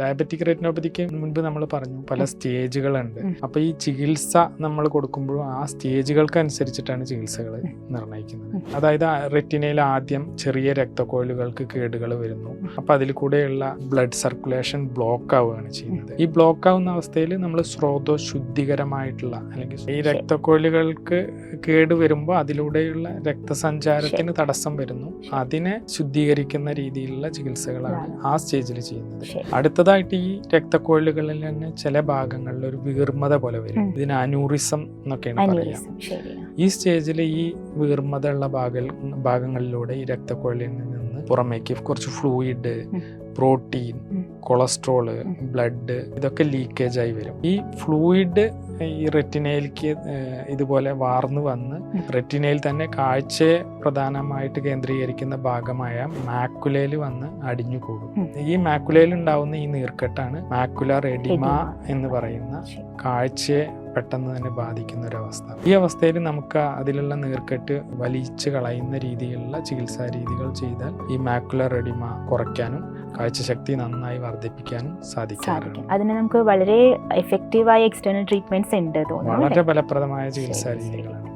Diabetic റെറ്റിനോപ്പതിക്ക് മുൻപ് നമ്മൾ പറഞ്ഞു പല സ്റ്റേജുകളുണ്ട്. അപ്പൊ ഈ ചികിത്സ നമ്മൾ കൊടുക്കുമ്പോഴും ആ സ്റ്റേജുകൾക്ക് അനുസരിച്ചിട്ടാണ് ചികിത്സകൾ നിർണയിക്കുന്നത് അതായത് റെറ്റിനയിൽ ആദ്യം ചെറിയ രക്തക്കോലുകൾക്ക് കേടുകൾ വരുന്നു. അപ്പൊ അതിൽ കൂടെയുള്ള ബ്ലഡ് സർക്കുലേഷൻ ബ്ലോക്ക് ആവുകയാണ് ചെയ്യുന്നത്. ഈ ബ്ലോക്ക് ആവുന്ന അവസ്ഥയിൽ നമ്മൾ സ്രോതോ ശുദ്ധികരമായിട്ടുള്ള അല്ലെങ്കിൽ ഈ രക്തക്കോലുകൾക്ക് കേട് വരുമ്പോൾ അതിലൂടെയുള്ള രക്തസഞ്ചാരത്തിന് തടസ്സം വരുന്നു. അതിനെ ശുദ്ധീകരിക്കുന്ന രീതിയിലുള്ള ചികിത്സകളാണ് ആ സ്റ്റേജിൽ ചെയ്യുന്നത്. ശരി. അടുത്തതായിട്ട് ഈ രക്തക്കൊഴലുകളിൽ തന്നെ ചില ഭാഗങ്ങളിൽ ഒരു വീർമത പോലെ വരും. ഇതിന് അനൂറിസം എന്നൊക്കെയാണ് പറയുക. ഈ സ്റ്റേജിൽ ഈ വീർമത ഉള്ള ഭാഗ ഭാഗങ്ങളിലൂടെ ഈ രക്തക്കൊഴലിൽ നിന്ന് പുറമേക്ക് കുറച്ച് ഫ്ലൂയിഡ് പ്രോട്ടീൻ. കൊളസ്ട്രോൾ ബ്ലഡ് ഇതൊക്കെ ലീക്കേജ് ആയി വരും. ഈ ഫ്ലൂയിഡ് ഈ റെറ്റിനയിലേക്ക് ഇതുപോലെ വാർന്നു വന്ന്. റെറ്റിനയിൽ തന്നെ കാഴ്ചയെ പ്രധാനമായിട്ട് കേന്ദ്രീകരിക്കുന്ന ഭാഗമായ മാക്കുലയിൽ വന്ന് അടിഞ്ഞു കൂടും ഈ മാക്കുലയിൽ ഉണ്ടാവുന്ന ഈ നീർക്കെട്ടാണ് മാക്കുലർ എഡിമ. എന്ന് പറയുന്ന കാഴ്ചയെ പെട്ടെന്ന് തന്നെ ബാധിക്കുന്ന ഒരു അവസ്ഥ ഈ അവസ്ഥയിൽ നമുക്ക് അതിലുള്ള നീർക്കെട്ട് വലിച്ചു കളയുന്ന രീതിയിലുള്ള ചികിത്സാ രീതികൾ ചെയ്താൽ ഈ മാക്കുലർ എഡിമ കുറയ്ക്കാനും കാഴ്ചശക്തി നന്നായി വർദ്ധിപ്പിക്കാനും സാധിക്കാറുണ്ട് സാധിക്കും അതിന് നമുക്ക് വളരെ എഫക്റ്റീവായ എക്സ്റ്റേണൽ ട്രീറ്റ്മെന്റ്സ് ഉണ്ട് വളരെ? ഫലപ്രദമായ ചികിത്സാ. രീതികളാണ്